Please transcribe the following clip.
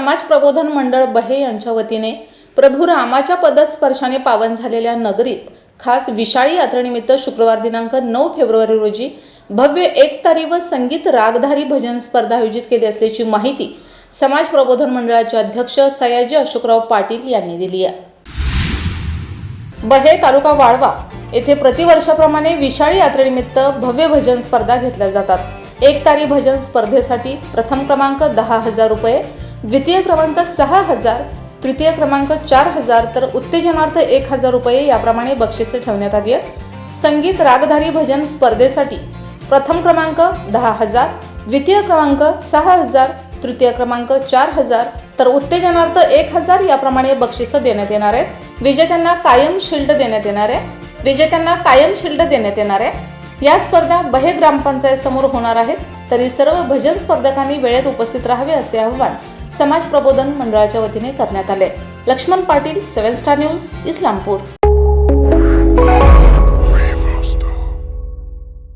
समाज प्रबोधन मंडळ बहे यांच्या वतीने प्रभू रामाच्या पदस्पर्शाने पावन झालेल्या नगरीत खास विशाळी यात्रेनिमित्त शुक्रवार दिनांक नऊ फेब्रुवारी रोजी भव्य एकतारी व संगीत रागधारी भजन स्पर्धा आयोजित केली असल्याची माहिती समाज प्रबोधन मंडळाचे अध्यक्ष सयाजी अशोकराव पाटील यांनी दिली आहे. बहे तालुका वाळवा येथे प्रतिवर्षाप्रमाणे विशाळी यात्रेनिमित्त भव्य भजन स्पर्धा घेतल्या जातात. एकतारी भजन स्पर्धेसाठी प्रथम क्रमांक दहा हजार रुपये द्वितीय क्रमांक सहा हजार तृतीय क्रमांक चार हजार तर उत्तेजनार्थ एक हजार रुपये याप्रमाणे बक्षिसे ठेवण्यात आली आहेत. संगीत रागधारी भजन स्पर्धेसाठी प्रथम क्रमांक दहा हजार द्वितीय क्रमांक सहा हजार तृतीय क्रमांक चार हजार तर उत्तेजनार्थ एक हजार याप्रमाणे बक्षिसं देण्यात येणार आहेत. विजेत्यांना कायम शिल्ड देण्यात येणार आहे. विजेत्यांना कायम शिल्ड देण्यात येणार आहे. या स्पर्धा बहे ग्रामपंचायत समोर होणार आहेत. तरी सर्व भजन स्पर्धकांनी वेळेत उपस्थित राहावे असे आवाहन समाज प्रबोधन मंडळाच्या वतीने करण्यात आले. Laxman Patil seven star news Islampur.